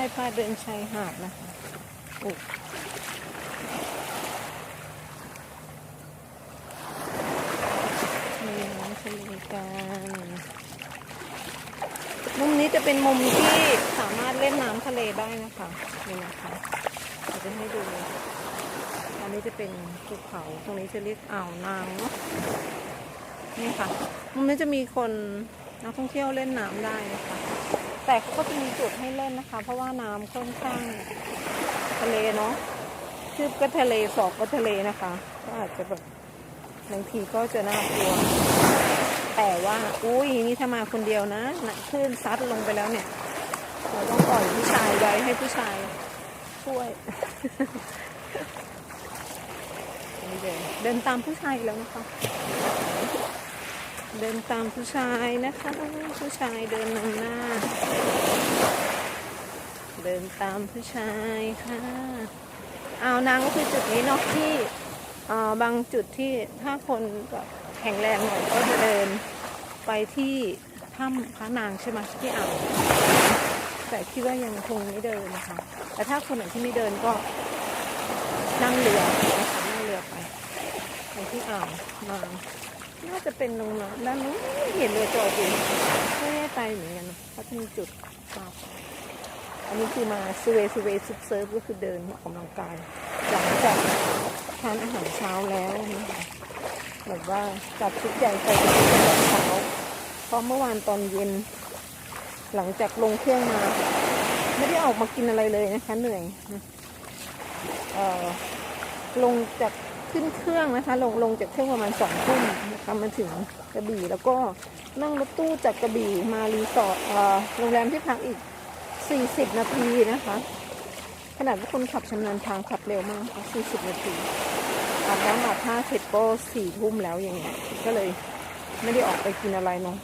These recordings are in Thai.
ายพาเดินชายหาดนะคะมีน้ำทะเลกันมุมนี้จะเป็นมุมที่สามารถเล่นน้ำทะเลได้นะคะนี่นะคะเราจะให้ดูอันนี้จะเป็นภูเขาตรงนี้จะเรียกอ่าวนางเนาะนี่ค่ะมุมนี้จะมีคนนักท่องเที่ยวเล่นน้ำได้นะคะ แต่เขาก็จะมีจุดให้เล่นนะคะ เพราะว่าน้ำค่อนข้างทะเลเนาะคืบก็ทะเลศอกก็ทะเลนะคะ ก็อาจจะแบบบางทีก็จะน่ากลัว แต่ว่าอุ้ยนี่ถ้ามาคนเดียวนะนะคลื่นซัดลงไปแล้วเนี่ยเราต้องปล่อยผู้ชายไว้ให้ผู้ชายช่วยเดินเดินตามผู้ชายอีกแล้วนะคะ เดินตามผู้ชายนะคะ ผู้ชายเดินนำหน้า เดินตามผู้ชายค่ะอ่าวนางก็คือจุดนี้เนาะที่าบางจุดที่ถ้าคนแบบแข็งแรงหน่อยก็จะเดินไปที่ถ้ำพระนางใช่ไหมที่อ่าวแต่คิดว่ายังคงไม่เดินนะคะแต่ถ้าคนไหนที่ไม่เดินก็นั่งเรือนะคะนั่งเรือไปไปที่อ่าวนาง น่าจะเป็นตรงนั้นด้านนู้นเห็นเรือจอดอยู่ไม่แน่ใจเหมือนกันนะเขาจะมีจุดปรับอันนี้คือมาสเวสเวซุปเซิร์ฟก็คือเดินออกกำลังกายหลังจากทานอาหารเช้าแล้วนะคะแบบว่าจัดชุดใหญ่ใส่ชุดตอนเช้าเพราะเมื่อวานตอนเย็น หลังจากลงเครื่องมา ไม่ได้ออกมากินอะไรเลยนะคะเหนื่อยเออลงจาก ขึ้นเครื่องนะคะ ลงลงจากเครื่องประมาณสองทุ่มนะคะมาถึงกระบี่แล้วก็นั่งรถตู้จากกระบี่มารีสอร์ทโรงแรมที่พักอีก 40 นาทีนะคะ ขนาดว่าคนขับชำนาญทางขับเร็วมากค่ะ40 นาทีอาบน้ำอาบท่าเสร็จก็สี่ทุ่มแล้วอย่างเงี้ยก็เลยไม่ได้ออกไปกินอะไรเนาะ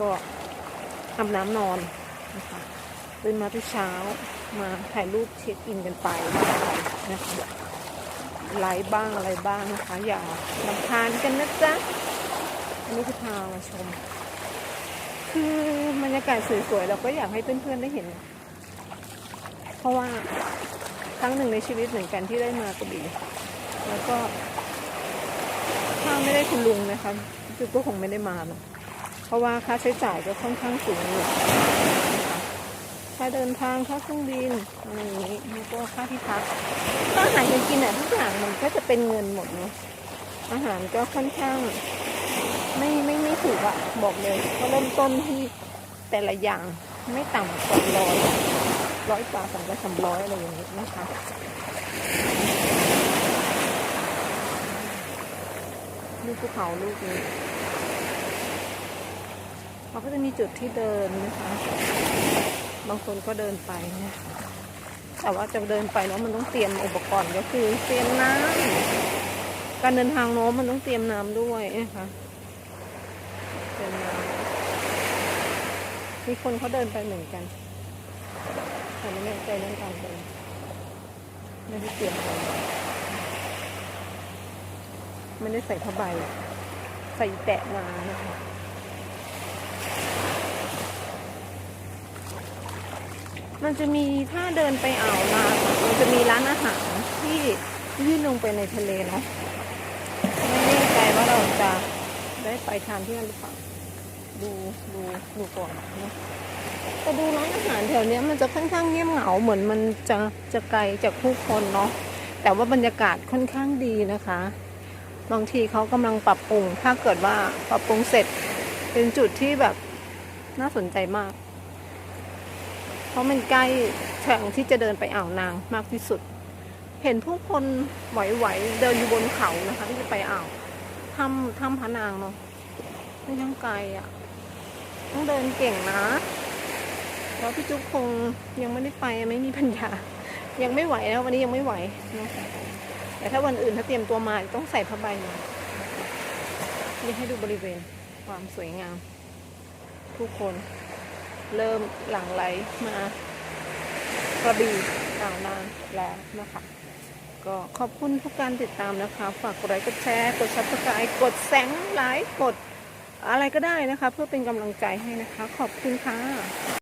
ก็อาบน้ำนอนนะคะตื่นมาทุกเช้ามาถ่ายรูปเช็คอินกันไปนะคะ ไลฟ์บ้างอะไรบ้างนะคะ อย่าลำคาญกันนะจ๊ะ อันนี้คือพามาชม คือบรรยากาศสวยๆเราก็อยากให้เพื่อนๆได้เห็น เพราะว่าครั้งหนึ่งในชีวิตเหมือนกันที่ได้มากระบี่แล้วก็ ถ้าไม่ได้คุณลุงนะคะคือก็คงไม่ได้มาหรอกเพราะว่าค่าใช้จ่ายก็ค่อนข้างสูงอยู่ะคะค่าเดินทางค่าเครื่องบินอะไรอย่างนี้แล้วก็ ค่าที่พักก็อาหารการกินอะทุกอย่างมันก็จะเป็นเงินหมดเนาะอาหารก็ค่อนข้าง ไม่ไม่ไม่ถูกอะบอกเลยก็เริ่มต้นที่แต่ละอย่างไม่ต่ำกว่าร้อยร้อยกว่าสองร้อยสามร้อยอะไรอย่างนี้ยนะคะลูกภูเขาลูกนี้เขาก็จะมีจุดที่เดินนะคะ บางคนก็เดินไปนะ แต่ว่าจะเดินไปแล้วมันต้องเตรียมอุปกรณ์ก็คือเตรียมน้ำการเดินทางโน้มมันต้องเตรียมน้ำด้วยนะคะเดินมามีคนเขาเดินไปเหมือนกันแต่ไม่แน่ใจเรื่องการเดินไม่ได้เตรียมอะไรไม่ได้ใส่ผ้าใบใส่แตะมานะคะ มันจะมีถ้าเดินไปอ่าวนามันจะมีร้านอาหารที่ยื่นลงไปในทะเลเนาะไม่แน่ใจว่าเราจะได้ไปทานที่นั่นหรือเปล่าดูดูดูก่อนนะแต่ดูร้านอาหารแถวนี้มันจะค่อนข้างเงียบเหงาเหมือนมันจะจะไกลจากผู้คนเนาะแต่ว่าบรรยากาศค่อนข้างดีนะคะ บางทีเขากำลังปรับปรุง ถ้าเกิดว่าปรับปรุงเสร็จเป็นจุดที่แบบน่าสนใจมาก ราะมันใกล้แข่งที่จะเดินไปอ่าวนางมากที่สุด เห็นผู้คนไหวๆเดินอยู่บนเขานะคะ ที่จะไปอ่าวถ้ำถ้ำพระนางเนาะไม่ยังไกลอะ ต้องเดินเก่งนะแล้วพี่จุ๊บคงยังไม่ได้ไปไม่มีปัญญา ยังไม่ไหวแล้ววันนี้ยังไม่ไหวเนอะแต่ถ้าวันอื่นถ้าเตรียมตัวมาต้องใส่ผ้าใบมานี่ให้ดูบริเวณความสวยงามผู้คน เริ่มหลั่งไหลมากระบี่อ่าวนางแล้วนะคะ ก็ขอบคุณทุกการติดตามนะคะ ฝากกดไลค์กดแชร์กดซับสไครต์กดแสงไลค์กดอะไรก็ได้นะคะ เพื่อเป็นกำลังใจให้นะคะ ขอบคุณค่ะ